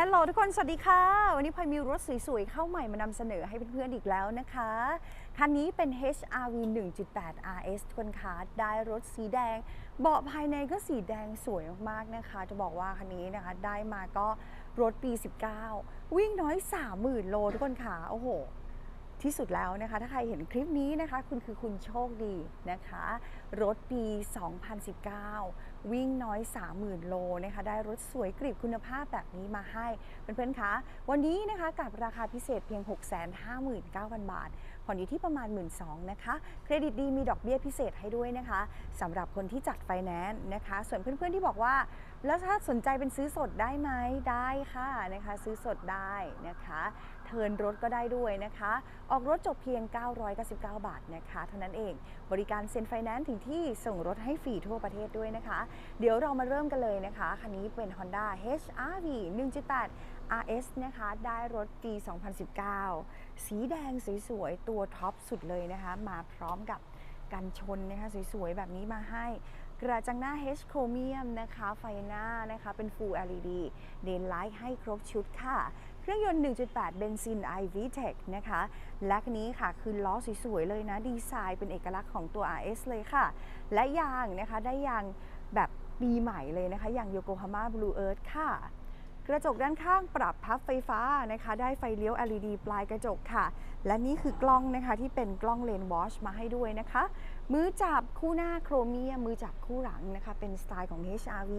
ฮัลโหลทุกคนสวัสดีค่ะ วันนี้พลอยมีรถสวยๆ เข้าใหม่มานำเสนอให้เพื่อนๆอีกแล้วนะคะ คันนี้เป็น HRV 1.8 RS ทุกคนคะได้รถสีแดง เบาะภายในก็สีแดงสวยมากๆนะคะ จะบอกว่าคันนี้นะคะได้มาก็รถปี 19 วิ่งน้อย 30,000 โลทุกคนค่ะโอ้โหที่สุดแล้วนะคะถ้าใครเห็นคลิปนี้นะคะ คุณคือคุณโชคดีนะคะ รถปี 2019 วิ่งน้อย 30,000 โลนะคะได้รถสวยกริบคุณภาพแบบนี้มาให้เพื่อนๆคะวันนี้นะคะกับราคาพิเศษเพียง 659,000 บาท ผ่อนอยู่ที่ประมาณ 1 2ื่นนะคะ เครดิตดีมีดอกเบี้ยพิเศษให้ด้วยนะคะสำหรับคนที่จัดไฟแนนซ์นะคะ ส่วนเพื่อนๆที่บอกว่า แล้วถ้าสนใจเป็นซื้อสดได้ไหมได้ค่ะนะคะ ซื้อสดได้นะคะเทินรถก็ได้ด้วยนะคะ ออกรถจบเพียง 999 บาทนะคะ เท่านั้นเองบริการเซ็นไฟแนนซ์ถึงที่ส่งรถให้ฟรีทั่วประเทศด้วยนะคะ เดี๋ยวเรามาเริ่มกันเลยนะคะ คันนี้เป็น Honda HR-V 1.8 RS นะคะ ได้รถปี 2019 สีแดงสวยๆ ตัวท็อปสุดเลยนะคะ มาพร้อมกับกันชนนะคะสวยๆ แบบนี้มาให้ กระจังหน้า H Chromium นะคะ ไฟหน้านะคะเป็น Full LED เดนไลท์ให้ครบชุดค่ะ เครื่องยนต์ 1.8 เบนซิน iVTEC นะคะ และคันนี้ค่ะ คือล้อสวยๆ เลยนะ ดีไซน์เป็นเอกลักษณ์ของตัว RS เลยค่ะ และยางนะคะได้ยางแบบปีใหม่เลยนะคะ อย่าง Yokohama Blue Earth ค่ะ กระจกด้านข้างปรับพับไฟฟ้านะคะ ได้ไฟเลี้ยว LED ปลายกระจกค่ะ และนี่คือกล้องนะคะที่เป็นกล้องเลนวอชมาให้ด้วยนะคะ มือจับคู่หน้าโครเมียมมือจับคู่หลังนะคะ เป็นสไตล์ของ HRV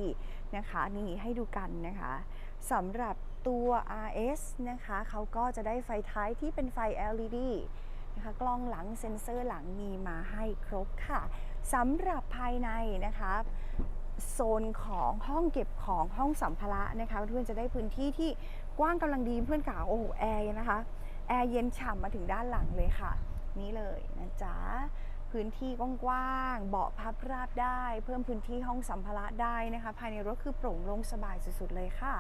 นะคะนี่ให้ดูกันนะคะสำหรับตัว RS นะคะเขาก็จะได้ไฟท้ายที่เป็นไฟ LED นะคะกล้องหลังเซ็นเซอร์หลังมีมาให้ครบค่ะสำหรับภายในนะคะ โซนของห้องเก็บของห้องสัมภาระนะคะเพื่อนจะได้พื้นที่ที่กว้างกำลังดีเพื่อนกล่าวโอ้โหแอร์นะคะแอร์เย็นฉ่ำมาถึงด้านหลังเลยค่ะ นี่เลยนะจ๊ะพื้นที่กว้างๆเบาะพับราบได้ เพิ่มพื้นที่ห้องสัมภาระได้นะคะ ภายในรถคือโปร่งโล่งสบายสุดๆเลยค่ะ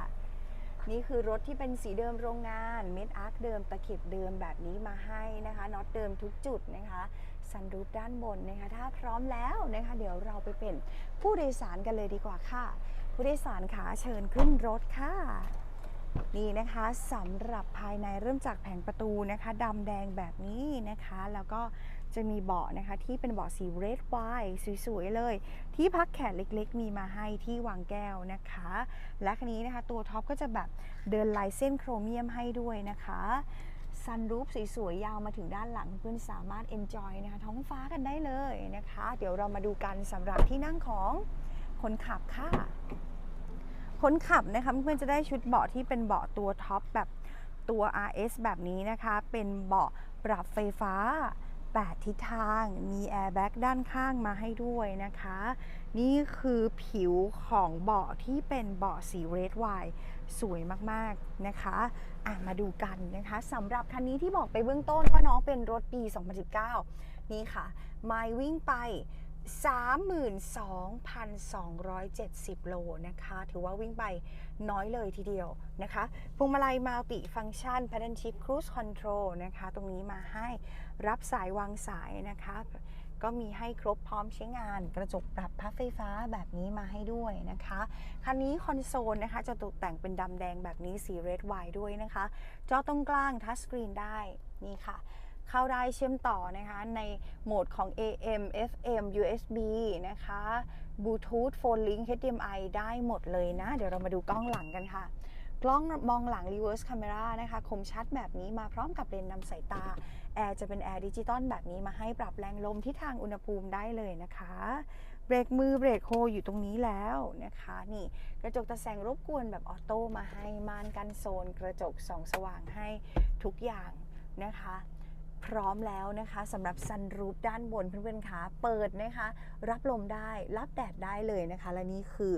นี่คือรถที่เป็นสีเดิมโรงงานเม็ดอาร์คเดิมตะเข็บเดิมแบบนี้มาให้นะคะน็อตเดิมทุกจุดนะคะซันรูฟด้านบนนะคะถ้าพร้อมแล้วนะคะ เดี๋ยวเราไปเป็นผู้โดยสารกันเลยดีกว่าค่ะ ผู้โดยสารขาเชิญขึ้นรถค่ะ นี่นะคะสำหรับภายในเริ่มจากแผงประตูนะคะดำแดงแบบนี้นะคะ แล้วก็จะมีเบาะนะคะที่เป็นเบาะสีเรดไวน์สวยๆเลย ที่พักแขนเล็กๆ มีมาให้ที่วางแก้วนะคะ และคันนี้นะคะตัวท็อปก็จะแบบเดินลายเส้นโครเมียมให้ด้วยนะคะซันรูฟสวยๆ ยาวมาถึงด้านหลังเพื่อนสามารถ enjoy นะคะท้องฟ้ากันได้เลยนะคะ เดี๋ยวเรามาดูกันสำหรับที่นั่งของคนขับค่ะ คนขับนะคะเพื่อนจะได้ชุดเบาะที่เป็นเบาะตัวท็อปแบบตัว RS แบบนี้นะคะ เป็นเบาะปรับไฟฟ้า 8 ทิศทาง มีแอร์แบ็กด้านข้างมาให้ด้วยนะคะ นี่คือผิวของเบาะที่เป็นเบาะสีเรดไวน์สวยมากๆนะคะอะมาดูกันนะคะสำหรับคันนี้ที่บอกไปเบื้องต้นว่าน้องเป็นรถปี 2019 นี่ค่ะ ไมล์วิ่งไป 32,270 โลนะคะ ถือว่าวิ่งไปน้อยเลยทีเดียวนะคะพวงมาลัยมัลติฟังชัน Pattern Shift Cruise Control นะคะ ตรงนี้มาให้รับสายวางสายนะคะ ก็มีให้ครบพร้อมใช้งาน กระจกปรับพับไฟฟ้าแบบนี้มาให้ด้วยนะคะ คันนี้คอนโซลนะคะ จะตกแต่งเป็นดำแดงแบบนี้สีเรดไวน์ด้วยนะคะ จอตรงกลางทัชสกรีนได้ นี่ค่ะ เข้าได้เชื่อมต่อนะคะในโหมดของ AM FM USB นะคะ Bluetooth Phone Link HDMI ได้หมดเลยนะ เดี๋ยวเรามาดูกล้องหลังกันค่ะ กล้องมองหลัง reverse camera นะคะ คมชัดแบบนี้มาพร้อมกับเลนส์นำสายตา แอร์จะเป็นแอร์ดิจิตอลแบบนี้มาให้ปรับแรงลมที่ทางอุณหภูมิได้เลยนะคะเบรกมือเบรกโฮอยู่ตรงนี้แล้วนะคะ นี่กระจกตะแสงรบกวนแบบออโต้มาให้ม่านกันโซน กระจกส่องสว่างให้ทุกอย่างนะคะ พร้อมแล้วนะคะสำหรับซันรูฟด้านบนเพื่อนๆคะเปิดนะคะ รับลมได้ รับแดดได้เลยนะคะ และนี่คือ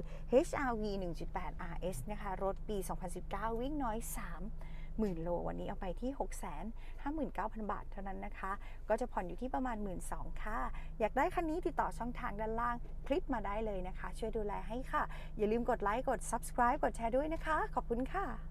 HRV 1.8 RS นะคะ รถปี 2019 วิ่งน้อย3หมื่นโล วันนี้เอาไปที่ 6 5 9 0 0 0 บาทเท่านั้นนะคะ ก็จะผ่อนอยู่ที่ประมาณ 1 2ื่นค่ะ อยากได้คันนี้ติดต่อช่องทางด้านล่าง คลิปมาได้เลยนะคะ ช่วยดูแลให้ค่ะ อย่าลืมกดไลค์กด subscribe กดแชร์ด้วยนะคะ ขอบคุณค่ะ